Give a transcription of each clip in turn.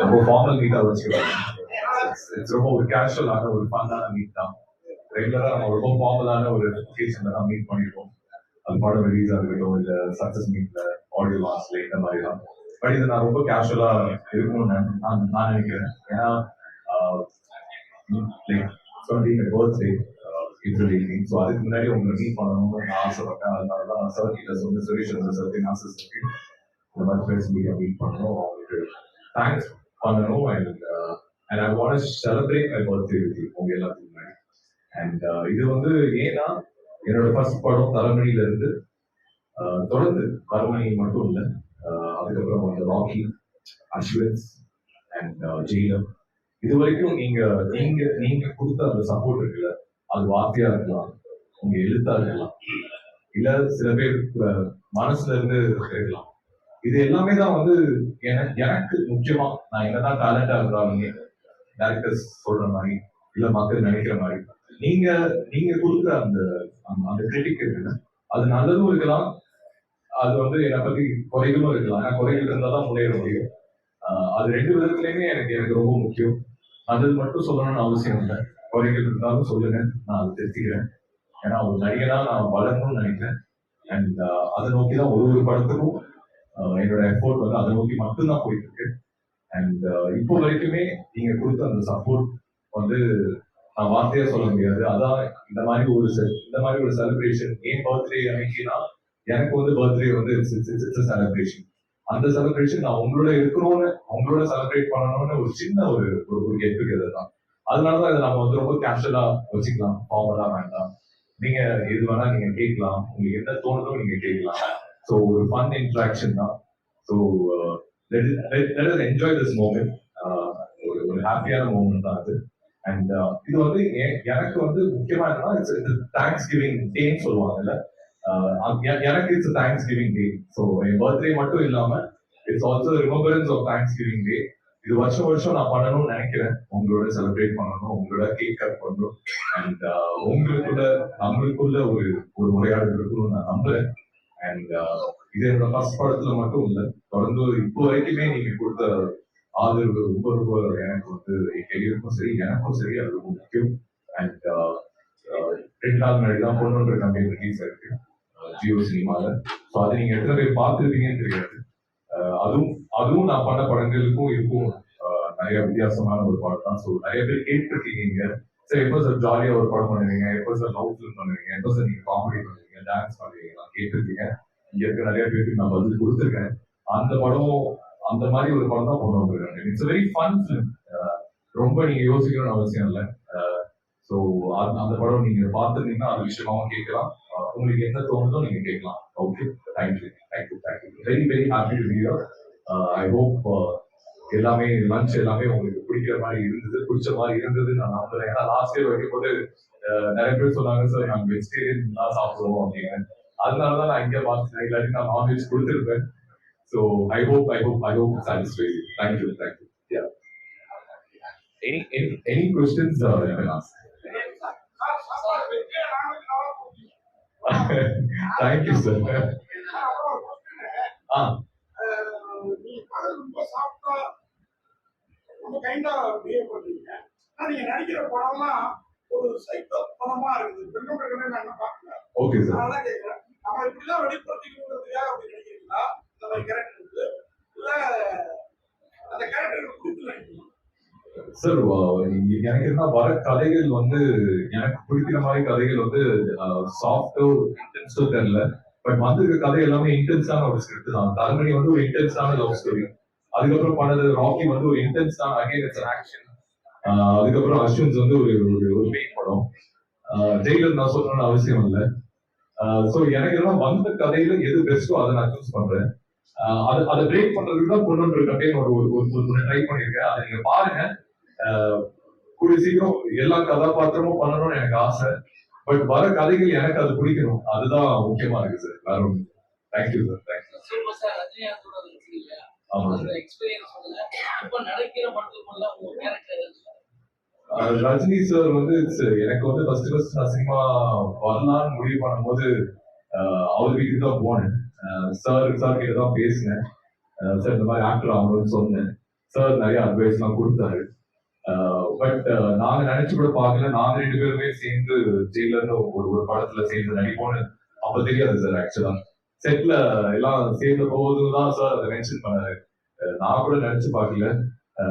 ரொம்ப ஃபார்மல் மீட்டா வச்சுக்கலாம் ரொம்ப ஒரு கேஷுவலான ஒரு ஃபன்னான மீட் தான். ரெகுலரா நம்ம ரொம்ப ஃபார்மலான ஒரு ஒகேஷன்ல தான் மீட் பண்ணிருக்கோம் அது படம் ரிலீஸா இருக்கட்டும் இல்ல சக்சஸ் மீட்ல ஆடியோ லாஸ்ட்ல இந்த மாதிரி தான். பட் இது நான் ரொம்ப கேஷுவலா இருக்கணும்னு நான் நான் நினைக்கிறேன். ஏன்னா like twenty birthday interview so அதுக்கு முன்னாடி உங்களை மீட் பண்ணணும்னு நான் ஆசைப்பட்டேன். அதனால தான் சார் கிட்ட சொன்ன சுரேஷ் சார் இந்த மாதிரி மீட் பண்ணணும். அவங்களுக்கு தேங்க்ஸ் பண்ணணும் and and I want celebrate my birthday with you உங்க எல்லாத்துக்குமே. அண்ட் uh, இது வந்து ஏன்னா என்னோட ஃபர்ஸ்ட் படம் தலைமணியில இருந்து uh, தொடர்ந்து தலைமணி மட்டும் இல்லை uh, அதுக்கப்புறம் வந்து ராக்கி அஸ்வன்ஸ் அண்ட் ஜெயிலம் இது வரைக்கும் நீங்க நீங்க நீங்க கொடுத்த அந்த சப்போர்ட் இருக்குல்ல அது வார்த்தையா இருக்கலாம் உங்க எழுத்தா இருக்கலாம் இல்ல சில பேர் மனசுல இருந்து இருக்கலாம். இது எல்லாமே தான் வந்து எனக்கு எனக்கு முக்கியமா நான் என்னதான் டேலண்டா இருந்தாலுமே டேரக்டர்ஸ் சொல்ற மாதிரி இல்ல மக்கள் நினைக்கிற மாதிரி நீங்க நீங்க கொடுக்குற அந்த அந்த- கிரிட்டிக் இருக்குல்ல அது நல்லதும் இருக்கலாம் அது வந்து என்னை பத்தி குறைகளும் இருக்கலாம். ஏன்னா குறைகள் இருந்தா தான் முன்னேற முடியும். அது ரெண்டு விதத்துலயுமே எனக்கு எனக்கு ரொம்ப முக்கியம். அது மட்டும் சொல்லணும்னு அவசியம் இல்லை. குறைகள் இருந்தாலும் சொல்லுங்க நான் அதை திருத்திக்கிறேன். ஏன்னா ஒரு நடிகனா நான் வளரணும்னு நினைக்கிறேன். அண்ட் அதை நோக்கி தான் ஒரு ஒரு படத்துக்கும் என்னோட எஃபோர்ட் வந்து அதை நோக்கி மட்டும்தான் போயிட்டு இருக்கு அண்ட் இப்போ வரைக்குமே நீங்க கொடுத்த அந்த சப்போர்ட் வந்து நான் வார்த்தையா சொல்ல முடியாது. அதான் இந்த மாதிரி ஒரு இந்த மாதிரி ஒரு செலிப்ரேஷன் ஏன் பர்த்டே அன்னைக்குன்னா எனக்கு வந்து பர்த்டே வந்து இட்ஸ் செலிப்ரேஷன் அந்த செலிப்ரேஷன் நான் உங்களோட இருக்கணும்னு உங்களோட செலிப்ரேட் பண்ணணும்னு ஒரு சின்ன ஒரு ஒரு ஒரு கெட் டுகெதர் தான். அதனாலதான் இதை நம்ம வந்து ரொம்ப கேஷுவலா வச்சுக்கலாம். ஃபார்மலா வேண்டாம். நீங்க எது வேணா நீங்க கேட்கலாம். உங்களுக்கு என்ன தோணுதோ நீங்க கேட்கலாம். ஸோ ஒரு ஃபன் இன்ட்ராக்ஷன் தான் ஸோ என்ஜாய் திஸ் மூமெண்ட் ஒரு ஒரு ஹாப்பியான மூமெண்ட் தான் அது. அண்ட் uh, இது வந்து எனக்கு வந்து முக்கியமா என்னன்னா இட்ஸ் தேங்க்ஸ் கிவிங் டேன்னு சொல்லுவாங்கல்ல. Uh, எனக்கு it's thanksgiving day so என் பர்த்டே மட்டும் இல்லாம it's also remembrance of thanksgiving day இது வருஷம் வருஷம் நான் பண்ணணும்னு நினைக்கிறேன். உங்களோட செலிப்ரேட் பண்ணணும் உங்களோட கேக் கட் பண்ணணும். அண்ட் uh, உங்களுக்குள்ள நம்மளுக்குள்ள ஒரு ஒரு உரையாடல் இருக்கணும்னு நான் நம்புறேன். அண்ட் uh, இது என்னோட ஃபர்ஸ்ட் படத்துல மட்டும் இல்ல. தொடர்ந்து இப்போ வரைக்குமே நீங்க கொடுத்த ஆதரவு ரொம்ப ரொம்ப எனக்கு வந்து என் கெரியருக்கும் சரி எனக்கும் சரி அது ரொம்ப முக்கியம். அண்ட் uh, uh, ரெண்டு நாள் முன்னாடி தான் பொண்ணுன்ற கம்பெனி ரிலீஸ் ஆயிருக்கு. ஜியோ சினிமால. ஸோ அதை நீங்க எத்தனை பேர் பார்த்துருக்கீங்கன்னு தெரியாது. அதுவும் அதுவும் நான் பண்ண படங்களுக்கும் இருக்கும் நிறைய வித்தியாசமான ஒரு படம் தான். ஸோ நிறைய பேர் கேட்டிருக்கீங்க சார் எப்போ சார் ஜாலியா ஒரு படம் பண்ணுவீங்க எப்போ சார் லவ் ஃபிலிம் பண்ணுவீங்க எப்போ சார் நீங்க காமெடி பண்ணுவீங்க டான்ஸ் பண்ணுவீங்க நான் கேட்டிருக்கீங்க. இங்க இருக்க நிறைய பேருக்கு நான் பதில் கொடுத்துருக்கேன். அந்த படம் அந்த மாதிரி ஒரு படம் தான் கொண்டு வந்திருக்காங்க. இட்ஸ் வெரி ஃபன் ஃபிலிம் ரொம்ப நீங்க யோசிக்கணும்னு அவசியம் இல்லை. ஸோ அந்த படம் நீங்க பார்த்துருந்தீங்கன்னா அது விஷயமாவும் கேட்கலாம். உங்களுக்கு என்ன தோணுதோ நீங்க கேட்கலாம். Okay thank you thank you thank you very very happy to be I hope எல்லாமே லஞ்ச் எல்லாமே உங்களுக்கு பிடிக்கிற மாதிரி இருந்தது பிடிச்ச மாதிரி இருந்தது. நான் நம்புறேன் ஏன்னா லாஸ்ட் இயர் வைக்கும் போது நிறைய பேர் சொன்னாங்க சார் நாங்க வெஜிடேரியன் தான் சாப்பிடுவோம் அப்படின்னு அதனாலதான் நான் இங்கே பார்த்தேன் இல்லாட்டி நான் நான்வெஜ் கொடுத்துருப்பேன். So I hope I hope I hope satisfy thank you thank you yeah any any any questions thank you sir ஆ நீங்க நடிக்கிற படம்லாம் ஒரு சைக்கோ படமா இருக்குது. பெண்ணும் பெண்ணும் நான் பார்க்கல. ஓகே சார் அதனால கேட்கிறேன் நம்ம இப்படிலாம் வெளிப்படுத்திக்கணுங்கிறதுக்காக அப்படி நடிக்கிறீங்களா? இந்த மாதிரி கேரக்டருக்கு இல்ல அந்த கேரக்டருக்கு கொடுத்து நடிக்கணும் சார் எனக்கு என்ன வர கதைகள் வந்து எனக்கு பிடிக்கிற மாதிரி கதைகள் வந்து சாஃப்டோ இன்டென்ஸோ தெரியல. பட் வந்திருக்க கதை எல்லாமே இன்டென்ஸான ஒரு ஸ்கிரிப்ட் தான். தலைமணி வந்து ஒரு இன்டென்ஸான லவ் ஸ்டோரி அதுக்கப்புறம் பண்ணது ராக்கி வந்து ஒரு இன்டென்ஸான அகைன் இட்ஸ் ஆக்ஷன் அதுக்கப்புறம் அஸ்வின்ஸ் வந்து ஒரு ஒரு ஒரு மெயின் படம். ஜெயிலர் நான் சொல்லணும்னு அவசியம் இல்லை. ஸோ எனக்கு எல்லாம் வந்த கதையில எது பெஸ்ட்டோ அதை நான் சூஸ் பண்றேன். அது அதை பிரேக் பண்றதுக்கு தான் பொண்ணுன்ற கம்பெனி ஒரு ஒரு ஒரு ட்ரை பண்ணியிருக்கேன். அதை நீங்க பாருங்க. கூடிய சீக்கிரம் எல்லா கதாபாத்திரமும் பண்ணணும்னு எனக்கு ஆசை. பட் வர கதைகள் எனக்கு அது பிடிக்கணும். அதுதான் முக்கியமா இருக்கு சார். வேற ஒன்று thank you sir thank you Rajini sir வந்து எனக்கு வந்து ஃபர்ஸ்ட் ஃபர்ஸ்ட் நான் சினிமா வரலாம்னு முடிவு பண்ணும்போது அவர் வீட்டுக்கு தான் போனேன். சார் சார் கிட்ட தான் பேசினேன். சார் இந்த மாதிரி ஆக்டர் ஆகணும்னு சொன்னேன். சார் நிறைய அட்வைஸ் எல்லாம் கொடுத்தாரு. பட் நாங்க நினைச்சு கூட பார்க்கல. நாங்க ரெண்டு பேருமே சேர்ந்து ஜெயிலர்னு ஒரு ஒரு படத்துல சேர்ந்து நடிப்போம்னு அப்ப தெரியாது சார் ஆக்சுவலா செட்ல எல்லாம் சேர்ந்த போதும் தான் சார் அதை மென்ஷன் பண்ணாரு. நான் கூட நினைச்சு பார்க்கல.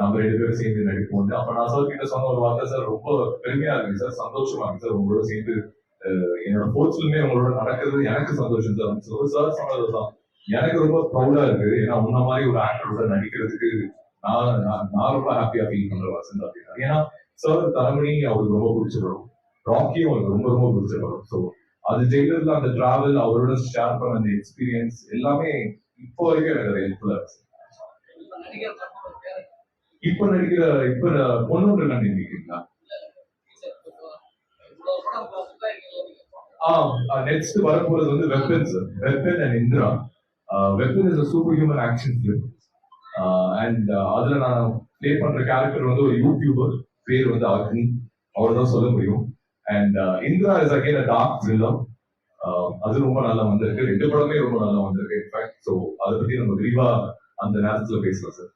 நம்ம ரெண்டு பேரும் சேர்ந்து நடிப்போம் அப்ப நான் சார் கிட்ட சொன்ன ஒரு வார்த்தை சார் ரொம்ப பெருமையா இருக்கு சார் சந்தோஷமா இருக்கு சார் உங்களோட சேர்ந்து என்னோட ஸ்போர்ட்ஸ்லுமே உங்களோட நடக்கிறது எனக்கு சந்தோஷம் சார் So, சார் சொன்னதுதான் எனக்கு ரொம்ப ப்ரௌடா இருக்கு. ஏன்னா உன்ன மாதிரி ஒரு ஆக்டரோட நடிக்கிறதுக்கு நான் நான் நான் ரொம்ப ஹாப்பியா ஃபீல் பண்றேன் வசந்த் அப்படின்னா ஏன்னா சார் தலைமணி அவருக்கு ரொம்ப பிடிச்சிடும் ராக்கியும் அவருக்கு ரொம்ப ரொம்ப பிடிச்சிடும் ஸோ அது ஜெயிலர்ல அந்த டிராவல் அவரோட ஷேர் பண்ண அந்த எக்ஸ்பீரியன்ஸ் எல்லாமே இப்போ வரைக்கும் எனக்கு ஹெல்ப்ஃபுல்லா இருக்கு. இப்ப இப்போ நடிக்கிற இப்ப பொண்ணு கண்டிப்பீங்களா இவ்வளவு ஆ நெக்ஸ்ட் வரப்போறது வந்து weapons weapon and Indira weapon is a super human action film and அதுல நான் ப்ளே பண்ற கேரக்டர் வந்து ஒரு யூடியூபர் பேர் வந்து அக்னி. அவர் தான் சொல்ல முடியும். And Indira is again a dark thriller அது ரொம்ப நல்லா வந்திருக்கு. ரெண்டு படமே ரொம்ப நல்லா வந்திருக்கு இன்ஃபேக்ட் ஸோ அதை பத்தி நம்ம விரிவா அந்த நேரத்துல பேசலாம் சார்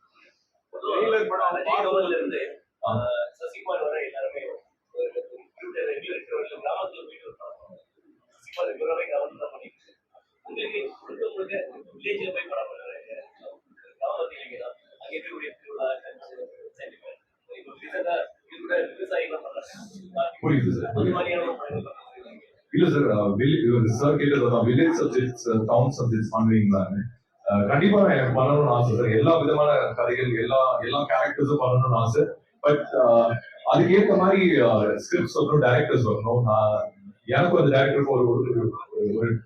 சசிகுமார் வரை எல்லாருமே கிராமத்துல போயிட்டு வருவாங்க சசிகுமார் கிராமத்துல பண்ணிட்டு. உங்களுக்கு முழுக்க முழுக்க வில்லேஜ்ல போய் புரியுது சார். இல்ல சார் சார் கேட்டது வில்லேஜ் சப்ஜெக்ட்ஸ் டவுன் சப்ஜெக்ட்ஸ் பண்ணுவீங்களான்னு. கண்டிப்பா எனக்கு பண்ணணும்னு ஆசை சார் எல்லா விதமான கதைகள் எல்லா எல்லா கேரக்டர்ஸும் பண்ணணும்னு ஆசை. பட் அதுக்கு ஏற்ற மாதிரி ஸ்கிரிப்ட்ஸ் வரணும் டைரக்டர்ஸ் வரணும் நான் எனக்கு அந்த டேரக்டருக்கு ஒரு ஒரு-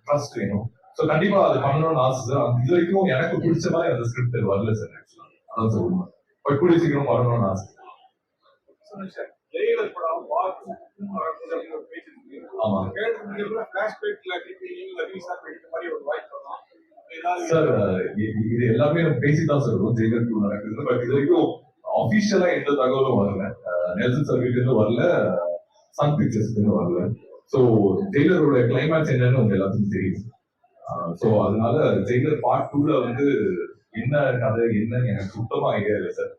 ட்ரஸ்ட் வேணும். ஸோ கண்டிப்பா அது பண்ணணும்னு ஆசை சார் இது வரைக்கும் எனக்கு பிடிச்ச மாதிரி அந்த ஸ்கிரிப்ட் வரல சார் ஆக்சுவலா அதான் உண்மை பட் கூடிய சீக்கிரம் வரணும்னு ஆசை. ஜெயிலர் படம் ஏதாவது சார் இது எல்லாமே பேசி தான் சார் ஜெயிலர் டூ நடக்குது பட் இது வரைக்கும் அபிஷியலா எந்த தகவலும் வரல. நெல்சன் சர்வீஸ் இருந்து வரல. சன் பிக்சர்ஸ் இருந்து வரல. ஸோ ஜெயிலரோட கிளைமேக்ஸ் என்னன்னு உங்க எல்லாத்துக்கும் தெரியும். ஸோ அதனால ஜெயிலர் பார்ட் டூல வந்து என்ன கதை என்னன்னு எனக்கு சுத்தமா ஐடியா இல்லை சார்.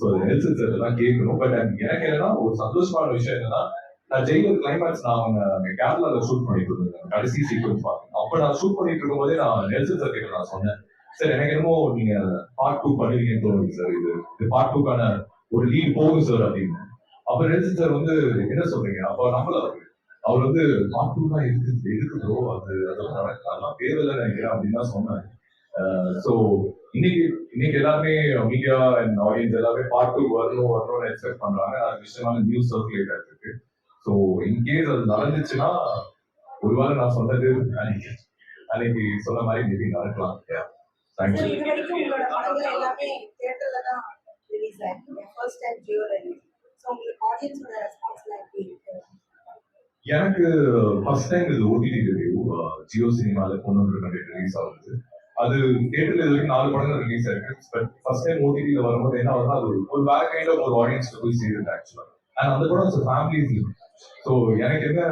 ஸோ நெல்சன் சார் தான் கேட்கணும். பட் எனக்கு என்னன்னா ஒரு சந்தோஷமான விஷயம் என்னன்னா நான் ஜெயிலர் கிளைமேக்ஸ் நான் அவங்க கேரளால ஷூட் பண்ணிட்டு இருந்தேன். கடைசி சீக்வன்ஸ் பார்த்தேன். அப்ப நான் ஷூட் பண்ணிட்டு இருக்கும்போதே நான் நெல்சன் சார் கிட்ட நான் சொன்னேன். சார் எனக்கு என்னமோ நீங்க பார்ட் டூ பண்ணுவீங்கன்னு தோணுது சார் இது. இது பார்ட் டூக்கான ஒரு லீட் போகும் சார் அப்படின்னு. அப்ப நெல்சன் சார் வந்து என்ன சொல்றீங்க அப்ப நம்மள அவர் வந்து பார்ட் டூ தான் இருக்கு எதுக்கு அது அதெல்லாம் நடக்க அதெல்லாம் தேவையில்லை நினைக்கிறேன் அப்படின்னு தான் சொன்னாங்க ஸோ இன்னைக்கு இன்னைக்கு எல்லாருமே மீடியா அண்ட் ஆடியன்ஸ் எல்லாமே பார்ட் டூ வரணும் வரணும்னு எக்ஸ்பெக்ட் பண்றாங்க. அது விஷயமான நியூஸ் சர்க்குலேட் ஆயிட்டு இருக்கு ஸோ இன்கேஸ் அது நடந்துச்சுன்னா ஒரு வாரம் நான் சொன்னது அன்னைக்கு அன்னைக்கு சொன்ன மாதிரி மேபி நடக்கலாம். ஆயிருக்கு. எனக்கு ஃபர்ஸ்ட் டைம் இது ஓடிடி ரிவ்யூ ஜியோ சினிமால பொண்ணு ரிலீஸ் ஆகுது. அது தேட்டர்ல இது வரைக்கும் நாலு படங்கள் ரிலீஸ் ஆயிருக்கு. பட் ஃபர்ஸ்ட் டைம் ஓடிடியில வரும்போது என்ன ஆகுதுன்னா அது ஒரு ஒரு வேற கைண்ட் ஆஃப் ஒரு ஆடியன்ஸ் போய் சேருது ஆக்சுவலா அண்ட் அந்த படம் ஃபேமிலி ஸோ எனக்கு என்ன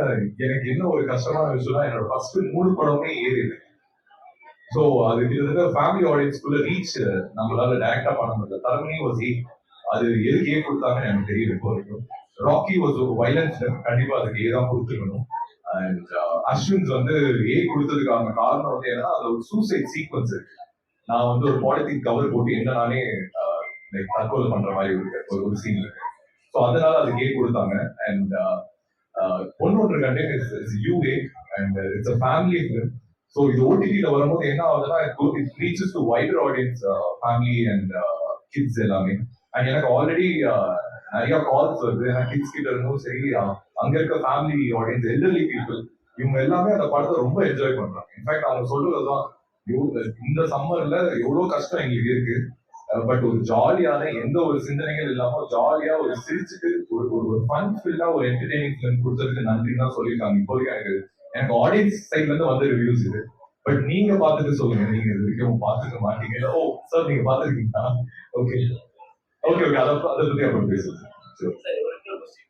எனக்கு என்ன ஒரு கஷ்டமான விஷயம்னா என்னோட ஃபர்ஸ்ட் மூணு படமே ஏறிடு ஸோ அது கிட்டத்தட்ட ஃபேமிலி ஆடியன்ஸ்குள்ள ரீச் நம்மளால டைரக்டா பண்ண முடியல. தரமணி வாஸ் ஏ அது எதுக்கு ஏ கொடுத்தாங்கன்னு எனக்கு தெரியல இப்போ வரைக்கும். ராக்கி வாஸ் ஒரு வைலன்ஸ் கண்டிப்பா அதுக்கு ஏ தான் கொடுத்துக்கணும் அண்ட் அஸ்வின்ஸ் uh, வந்து ஏ கொடுத்ததுக்கான காரணம் வந்து ஏன்னா அது ஒரு சூசைட் சீக்வன்ஸ் இருக்கு. நான் வந்து ஒரு பாலித்தீன் கவர் போட்டு என்ன நானே லைக் தற்கொலை பண்ற மாதிரி இருக்கு ஒரு ஒரு சீன் இருக்கு. ஸோ அதனால அதுக்கு ஏ கொடுத்தாங்க. அண்ட் பொண்ணு ஒன்று கண்டேன் it's UA and it's a family film so இது ஓடிடியில் வரும்போது என்ன ஆகுதுன்னா it reaches to wider audience family and kids எல்லாமே. அண்ட் எனக்கு ஆல்ரெடி நிறைய கால்ஸ் வருது. ஏன்னா கிட்ஸ் கிட்ட இருந்தும் சரி அங்க இருக்க ஃபேமிலி ஆடியன்ஸ் எல்டர்லி பீப்புள் இவங்க எல்லாமே அந்த படத்தை ரொம்ப என்ஜாய் பண்றாங்க. இன்ஃபேக்ட் அவங்க சொல்றதுதான் இந்த சம்மர்ல எவ்வளவு கஷ்டம் எங்களுக்கு இருக்கு. பட் ஒரு ஜாலியான எந்த ஒரு சிந்தனைகள் இல்லாம ஜாலியா ஒரு சிரிச்சுட்டு ஒரு ஒரு ஃபன் ஃபில்லா ஒரு என்டர்டைனிங் ஃபிலிம் கொடுத்ததுக்கு நன்றி தான் சொல்லியிருக்காங்க. இப்போதைக்கு எனக்கு எனக்கு ஆடியன்ஸ் சைட்ல இருந்து வந்த ரிவ்யூஸ் இது. பட் நீங்க பார்த்துட்டு சொல்லுங்க. நீங்க இது வரைக்கும் பார்த்துக்க மாட்டீங்க ஓ சார் நீங்க பார்த்துருக்கீங்களா? ஓகே ஓகே ஓகே அதை அதை பத்தி அப்புறம் பேசுங்க Sure. சரி ஒரு இன்னொரு கொஸ்டின்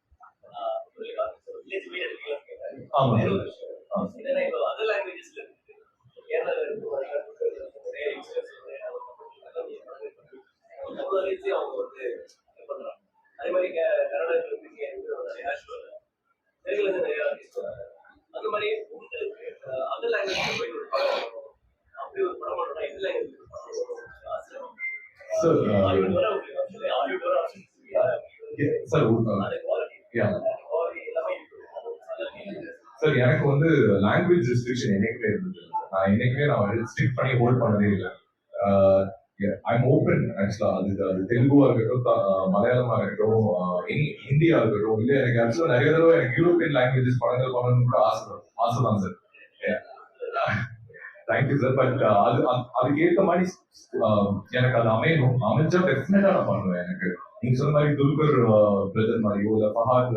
வில்லேஜ் போய் இருக்கீங்களா கேட்டாரு ஆமா வேற சார் ஒரு விஷயம். என்னன்னா இப்போ அதர் லாங்குவேஜஸ்ல இருக்கு கேரளால இருக்கு நிறைய யங்ஸ்டர்ஸ் தமிழ் அறிவிச்சு அவங்க இது பண்றாங்க. அதே மாதிரி அந்த மாதிரி உங்களுக்கு அதர் லாங்குவேஜ் போய் ஒரு படம் பண்ணணும். அப்படி ஒரு படம் பண்ணணும் எந்த லாங்குவேஜ் வர ஆசை சார் அது குவாலிட்டி Yeah. குவாலிட்டி எல்லாமே இருக்கு அதெல்லாம் சார் எனக்கு வந்து லாங்குவேஜ் ரெஸ்ட்ரிக்ஷன் என்னைக்குமே இருந்தது. நான் என்னைக்குமே நான் ஸ்ட்ரிக் பண்ணி ஹோல்ட் பண்ணதே இல்லை. ஐம் ஓப்பன் ஆக்சுவலா அது அது தெலுங்குவா இருக்கட்டும் த- மலையாளமா இருக்கட்டும் இனி ஹிந்தியா இருக்கட்டும் இல்ல எனக்கு ஆக்சுவலா நிறைய தடவை எனக்கு யூரோப்பியன் லாங்குவேஜஸ் படங்கள் பண்ணணும்னு கூட ஆசை ஆசை தான் சார் தேங்க்யூ சார் பட் அது அதுக்கேற்ற மாதிரி எனக்கு அது அமையணும். அமைஞ்சா டெஃபினட்டா நான் பண்ணுவேன் எனக்கு. நீங்க சொன்ன மாதிரி துல்கர் பிரதர் மாதிரியோ இல்ல ஃபஹாத்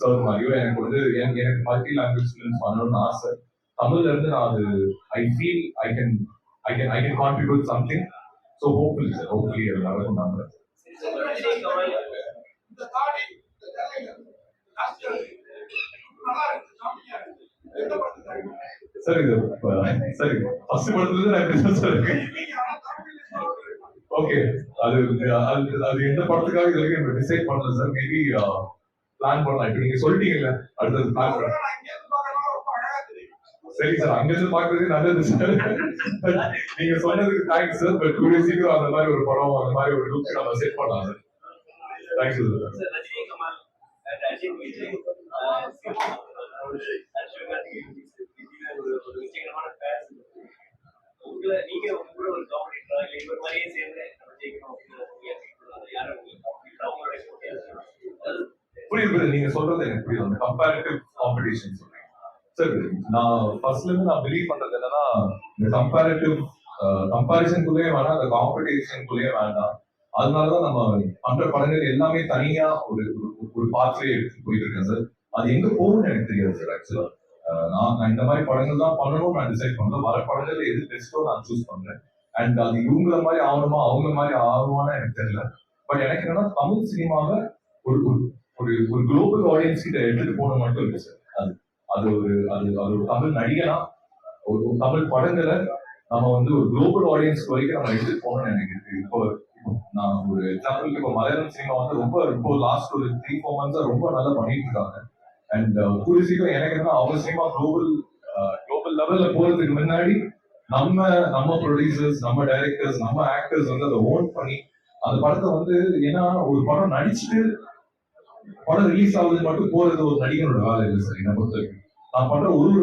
சார் மாதிரியோ எனக்கு வந்து எனக்கு மல்டி லாங்குவேஜ் ஃபிலிம்ஸ் பண்ணணும்னு ஆசை. தமிழ்ல இருந்து நான் அது I feel I can I can I can contribute something so hopefully sir hopefully அது நடக்கும் நம்புறேன் சார் இது இப்ப- சார் ஃபர்ஸ்ட் படத்துல இருந்து நான் இப்படி தான் ஓகே அது அது அது எந்த படத்துக்காக இது வரைக்கும் டிசைட் பண்ணல சார் மேபி பிளான் பண்ணலாம். இப்போ நீங்க சொல்லிட்டீங்கல்ல அடுத்தது பிளான் பண்ணலாம். சரி சார் அங்கிருந்து பாக்குறதே நல்லது சார் நீங்க சொன்னதுக்கு தேங்க்ஸ் சார் பட் கூடிய சீக்கிரம் அந்த மாதிரி ஒரு படம் அந்த மாதிரி ஒரு லுக் நம்ம செட் பண்ணலாம் sir thanks sir sir Rajini Kamal புரியுது. நீங்க சொல்றது எனக்கு புரியுது. அந்த கம்பேரிட்டிவ் காம்படிஷன் சொல்றீங்க. சார் நான் ஃபர்ஸ்ட்ல இருந்து நான் பிலீவ் பண்றது என்னன்னா இந்த கம்பேரிட்டிவ் கம்பாரிசனுக்குள்ளேயே வேணாம் அந்த காம்படிஷனுக்குள்ளேயே வேண்டாம். அதனாலதான் நம்ம பண்ற படங்கள் எல்லாமே தனியா ஒரு ஒரு- பாத்திரையை எடுத்து போயிட்டு இருக்கேன் சார் அது எங்க போகும்னு எனக்கு தெரியாது சார் ஆக்சுவலா நான் நான் இந்த மாதிரி படங்கள் தான் பண்ணணும் நான் டிசைட் பண்ணேன் வர படங்கள் எது பெஸ்ட்டோ நான் சூஸ் பண்றேன். அண்ட் அது இவங்கள மாதிரி ஆகணுமா அவங்க மாதிரி ஆகணுமான்னு எனக்கு தெரியல. பட் எனக்கு என்னன்னா தமிழ் சினிமாவை ஒரு ஒரு- ஒரு குளோபல் ஆடியன்ஸ் கிட்ட எடுத்துட்டு போகணும் மட்டும் இருக்கு சார் அது. அது ஒரு அது அது ஒரு தமிழ் நடிகனா ஒரு தமிழ் படங்களை நம்ம வந்து ஒரு குளோபல் ஆடியன்ஸ் வரைக்கும் நம்ம எடுத்துட்டு போகணும்னு எனக்கு இப்போ நான் ஒரு எக்ஸாம்பிள் இப்போ மலையாளம் சினிமா வந்து ரொம்ப இப்போ லாஸ்ட் ஒரு த்ரீ ஃபோர் மந்த்ஸா ரொம்ப நல்லா பண்ணிட்டு இருக்காங்க. அண்ட் கூடிய சீக்கிரம் எனக்கு என்ன அவங்க சினிமா குளோபல் குளோபல் லெவல்ல போறதுக்கு முன்னாடி நம்ம நம்ம ப்ரொடியூசர்ஸ் நம்ம டைரக்டர்ஸ் நம்ம ஆக்டர்ஸ் வந்து அதை ஓன் பண்ணி அந்த படத்தை வந்து ஏன்னா ஒரு படம் நடிச்சுட்டு படம் ரிலீஸ் ஆகுது மட்டும் போறது ஒரு நடிகனோட வேலை இல்லை சார் என்ன பொறுத்த வரைக்கும் நான் பண்ற ஒரு ஒரு